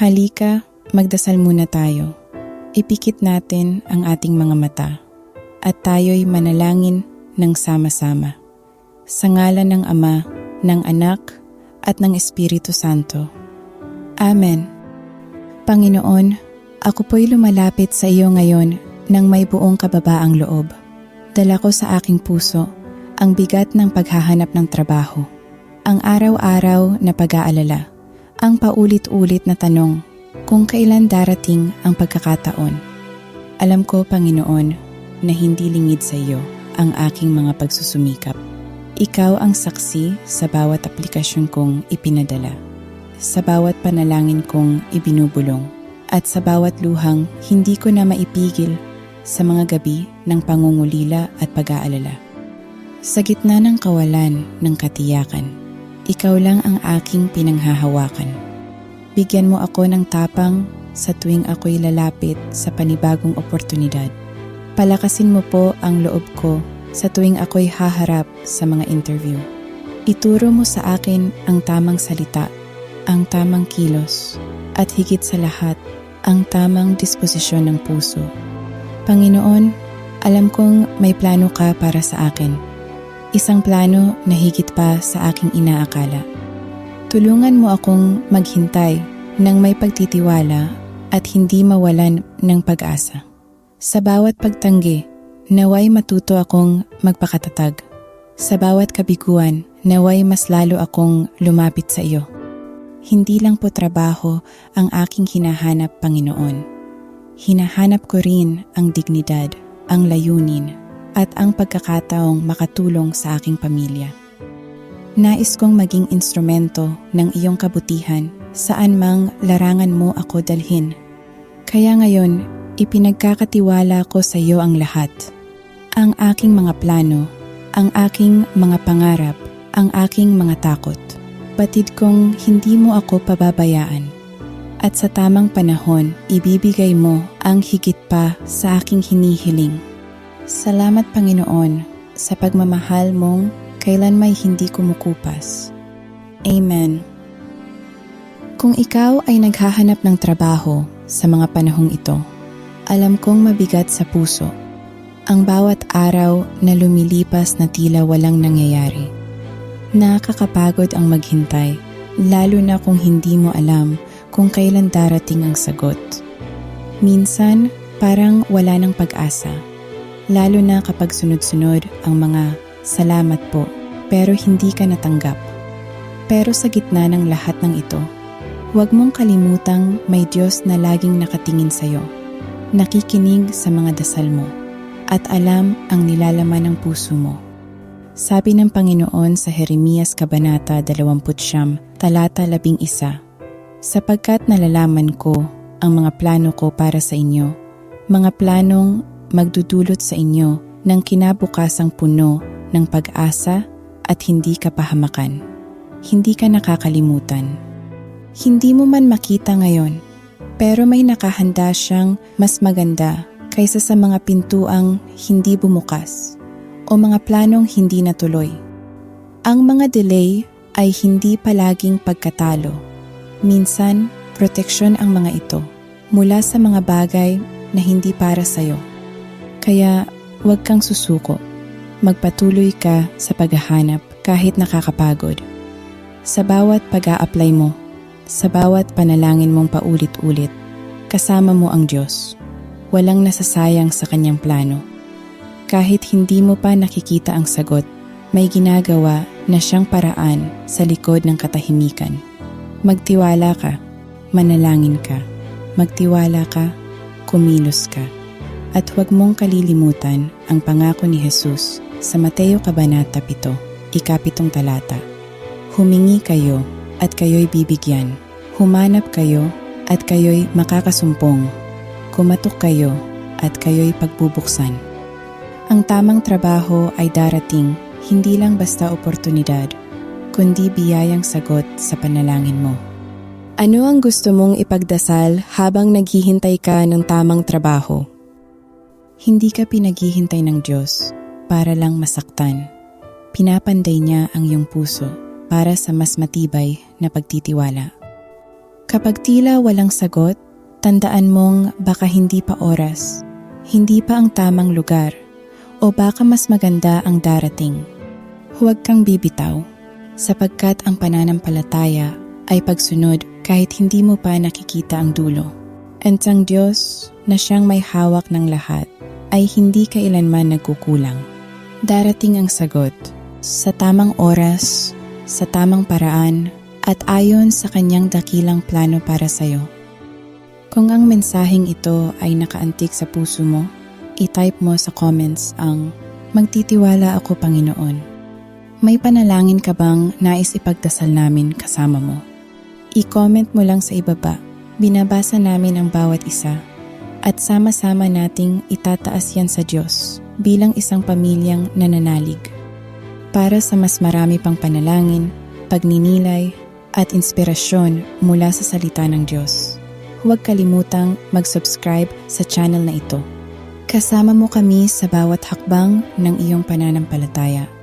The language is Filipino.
Halika, magdasal muna tayo. Ipikit natin ang ating mga mata at tayo'y manalangin ng sama-sama. Sa ngalan ng Ama, ng Anak, at ng Espiritu Santo. Amen. Panginoon, ako po'y lumalapit sa iyo ngayon ng may buong kababaang loob. Dala ko sa aking puso ang bigat ng paghahanap ng trabaho, ang araw-araw na pag-aalala, ang paulit-ulit na tanong kung kailan darating ang pagkakataon. Alam ko, Panginoon, na hindi lingid sa iyo ang aking mga pagsusumikap. Ikaw ang saksi sa bawat aplikasyon kong ipinadala, sa bawat panalangin kong ibinubulong, at sa bawat luhang hindi ko na maipigil sa mga gabi ng pangungulila at pag-aalala. Sa gitna ng kawalan ng katiyakan, ikaw lang ang aking pinanghahawakan. Bigyan mo ako ng tapang sa tuwing ako'y lalapit sa panibagong oportunidad. Palakasin mo po ang loob ko sa tuwing ako'y haharap sa mga interview. Ituro mo sa akin ang tamang salita, ang tamang kilos, at higit sa lahat, ang tamang disposisyon ng puso. Panginoon, alam kong may plano ka para sa akin. Isang plano na higit pa sa aking inaakala. Tulungan mo akong maghintay ng may pagtitiwala at hindi mawalan ng pag-asa. Sa bawat pagtanggi, Naway matuto akong magpakatatag. Sa bawat kabiguan, naway mas lalo akong lumapit sa iyo. Hindi lang po trabaho ang aking hinahanap, Panginoon. Hinahanap ko rin ang dignidad, ang layunin, at ang pagkakataong makatulong sa aking pamilya. Nais kong maging instrumento ng iyong kabutihan saan mang larangan mo ako dalhin. Kaya ngayon, ipinagkakatiwala ko sa iyo ang lahat ang aking mga plano, ang aking mga pangarap, ang aking mga takot. Batid kong hindi mo ako pababayaan. At sa tamang panahon, ibibigay mo ang higit pa sa aking hinihiling. Salamat Panginoon sa pagmamahal mong kailan may hindi kumukupas. Amen. Kung ikaw ay naghahanap ng trabaho sa mga panahong ito, alam kong mabigat sa puso ang bawat araw na lumilipas na tila walang nangyayari. Nakakapagod ang maghintay, lalo na kung hindi mo alam kung kailan darating ang sagot. Minsan, parang wala ng pag-asa, lalo na kapag sunod-sunod ang mga salamat po pero hindi ka natanggap. Pero sa gitna ng lahat ng ito, huwag mong kalimutang may Diyos na laging nakatingin sa iyo, nakikinig sa mga dasal mo at alam ang nilalaman ng puso mo. Sabi ng Panginoon sa Jeremias Kabanata 20, talata 11, Sapagkat nalalaman ko ang mga plano ko para sa inyo, mga planong magdudulot sa inyo ng kinabukasang puno ng pag-asa at hindi kapahamakan. Hindi ka nakakalimutan. Hindi mo man makita ngayon, pero may nakahanda siyang mas maganda kaysa sa mga pintuang hindi bumukas o mga planong hindi natuloy. Ang mga delay ay hindi palaging pagkatalo. Minsan, proteksyon ang mga ito mula sa mga bagay na hindi para sa'yo. Kaya huwag kang susuko. Magpatuloy ka sa paghahanap kahit nakakapagod. Sa bawat pag apply mo, sa bawat panalangin mong paulit-ulit, kasama mo ang Diyos walang nasasayang sa kanyang plano. Kahit hindi mo pa nakikita ang sagot, may ginagawa na siyang paraan sa likod ng katahimikan. Magtiwala ka, manalangin ka, magtiwala ka, kumilos ka. At huwag mong kalilimutan ang pangako ni Jesus sa Mateo Kabanata 7, ikapitong talata. Humingi kayo at kayo'y bibigyan. Humanap kayo at kayo'y makakasumpong kumatok kayo at kayo'y pagbubuksan. Ang tamang trabaho ay darating hindi lang basta oportunidad, kundi biyayang sagot sa panalangin mo. Ano ang gusto mong ipagdasal habang naghihintay ka ng tamang trabaho? Hindi ka pinaghihintay ng Diyos para lang masaktan. Pinapanday niya ang iyong puso para sa mas matibay na pagtitiwala. Kapag tila walang sagot, tandaan mong baka hindi pa oras, hindi pa ang tamang lugar, o baka mas maganda ang darating. Huwag kang bibitaw, sapagkat ang pananampalataya ay pagsunod kahit hindi mo pa nakikita ang dulo. At ang Diyos na siyang may hawak ng lahat ay hindi kailanman nagkukulang. Darating ang sagot sa tamang oras, sa tamang paraan, at ayon sa kanyang dakilang plano para sa'yo. Kung ang mensaheng ito ay nakaantik sa puso mo, i-type mo sa comments ang Magtitiwala ako Panginoon. May panalangin ka bang nais ipagdasal namin kasama mo? I-comment mo lang sa ibaba. Binabasa namin ang bawat isa. At sama-sama nating itataas yan sa Diyos bilang isang pamilyang nananalig. Para sa mas marami pang panalangin, pagninilay, at inspirasyon mula sa salita ng Diyos. Huwag kalimutang mag-subscribe sa channel na ito. Kasama mo kami sa bawat hakbang ng iyong pananampalataya.